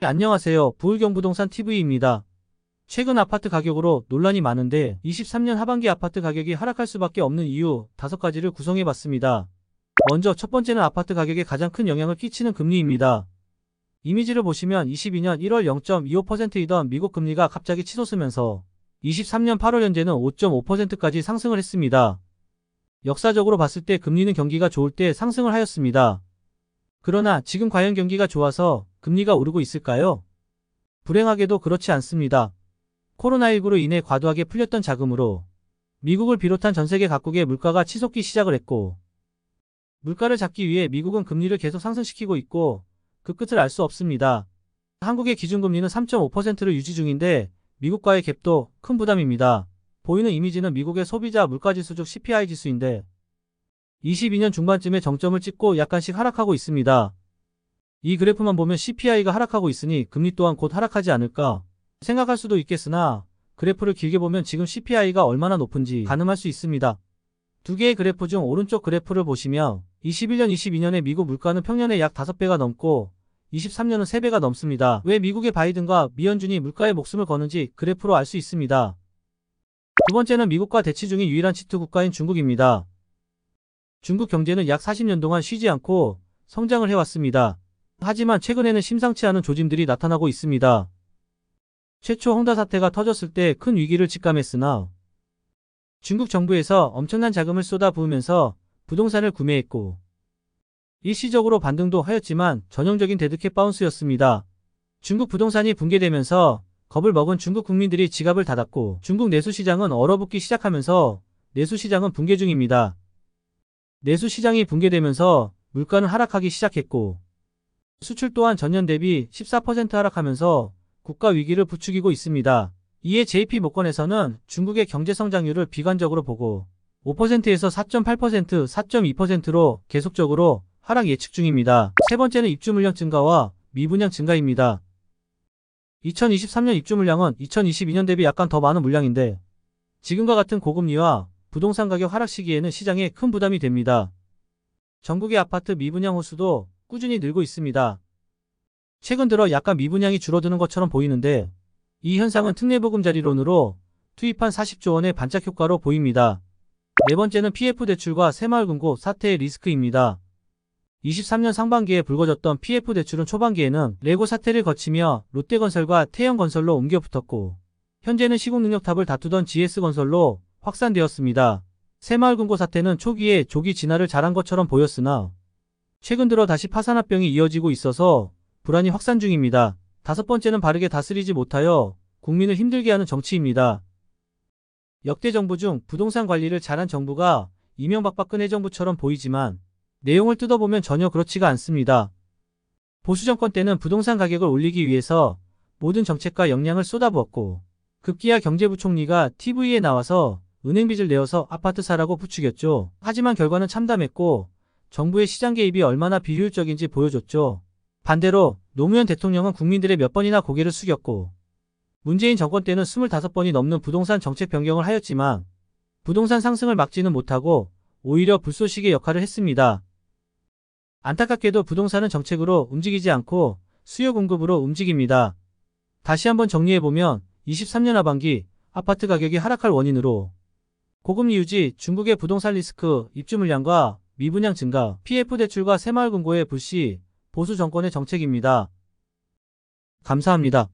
안녕하세요. 부울경부동산 TV입니다. 최근 아파트 가격으로 논란이 많은데 23년 하반기 아파트 가격이 하락할 수밖에 없는 이유 5가지를 구성해 봤습니다. 먼저 첫 번째는 아파트 가격에 가장 큰 영향을 끼치는 금리입니다. 이미지를 보시면 22년 1월 0.25%이던 미국 금리가 갑자기 치솟으면서 23년 8월 현재는 5.5%까지 상승을 했습니다. 역사적으로 봤을 때 금리는 경기가 좋을 때 상승을 하였습니다. 그러나 지금 과연 경기가 좋아서 금리가 오르고 있을까요? 불행하게도 그렇지 않습니다. 코로나19로 인해 과도하게 풀렸던 자금으로 미국을 비롯한 전 세계 각국의 물가가 치솟기 시작을 했고 물가를 잡기 위해 미국은 금리를 계속 상승시키고 있고 그 끝을 알 수 없습니다. 한국의 기준금리는 3.5%를 유지 중인데 미국과의 갭도 큰 부담입니다. 보이는 이미지는 미국의 소비자 물가지수 중 CPI 지수인데 22년 중반쯤에 정점을 찍고 약간씩 하락하고 있습니다. 이 그래프만 보면 CPI가 하락하고 있으니 금리 또한 곧 하락하지 않을까 생각할 수도 있겠으나 그래프를 길게 보면 지금 CPI가 얼마나 높은지 가늠할 수 있습니다. 두 개의 그래프 중 오른쪽 그래프를 보시면 21년, 22년에 미국 물가는 평년에 약 5배가 넘고 23년은 3배가 넘습니다. 왜 미국의 바이든과 미연준이 물가에 목숨을 거는지 그래프로 알 수 있습니다. 두 번째는 미국과 대치 중인 유일한 치트 국가인 중국입니다. 중국 경제는 약 40년 동안 쉬지 않고 성장을 해왔습니다. 하지만 최근에는 심상치 않은 조짐들이 나타나고 있습니다. 최초 홍다 사태가 터졌을 때 큰 위기를 직감했으나 중국 정부에서 엄청난 자금을 쏟아 부으면서 부동산을 구매했고 일시적으로 반등도 하였지만 전형적인 데드캣 바운스였습니다. 중국 부동산이 붕괴되면서 겁을 먹은 중국 국민들이 지갑을 닫았고 중국 내수시장은 얼어붙기 시작하면서 내수시장은 붕괴 중입니다. 내수시장이 붕괴되면서 물가는 하락하기 시작했고 수출 또한 전년 대비 14% 하락하면서 국가 위기를 부추기고 있습니다. 이에 JP 목건에서는 중국의 경제 성장률을 비관적으로 보고 5%에서 4.8%, 4.2%로 계속적으로 하락 예측 중입니다. 세 번째는 입주 물량 증가와 미분양 증가입니다. 2023년 입주 물량은 2022년 대비 약간 더 많은 물량인데 지금과 같은 고금리와 부동산 가격 하락 시기에는 시장에 큰 부담이 됩니다. 전국의 아파트 미분양 호수도 꾸준히 늘고 있습니다. 최근 들어 약간 미분양이 줄어드는 것처럼 보이는데 이 현상은 특례보금자리론으로 투입한 40조 원의 반짝 효과로 보입니다. 네 번째는 PF 대출과 새마을금고 사태의 리스크입니다. 23년 상반기에 불거졌던 PF 대출은 초반기에는 레고 사태를 거치며 롯데건설과 태영건설로 옮겨 붙었고 현재는 시공능력탑을 다투던 GS건설로 확산되었습니다. 새마을금고 사태는 초기에 조기 진화를 잘한 것처럼 보였으나 최근 들어 다시 파산합병이 이어지고 있어서 불안이 확산 중입니다. 다섯 번째는 바르게 다스리지 못하여 국민을 힘들게 하는 정치입니다. 역대 정부 중 부동산 관리를 잘한 정부가 이명박 박근혜 정부처럼 보이지만 내용을 뜯어보면 전혀 그렇지가 않습니다. 보수 정권 때는 부동산 가격을 올리기 위해서 모든 정책과 역량을 쏟아부었고 급기야 경제부총리가 TV에 나와서 은행빚을 내어서 아파트 사라고 부추겼죠. 하지만 결과는 참담했고 정부의 시장 개입이 얼마나 비효율적인지 보여줬죠. 반대로 노무현 대통령은 국민들의 몇 번이나 고개를 숙였고 문재인 정권 때는 25번이 넘는 부동산 정책 변경을 하였지만 부동산 상승을 막지는 못하고 오히려 불쏘시개 역할을 했습니다. 안타깝게도 부동산은 정책으로 움직이지 않고 수요 공급으로 움직입니다. 다시 한번 정리해보면 23년 하반기 아파트 가격이 하락할 원인으로 고금리 유지, 중국의 부동산 리스크, 입주 물량과 미분양 증가, PF 대출과 새마을금고의 불씨, 보수 정권의 정책입니다. 감사합니다.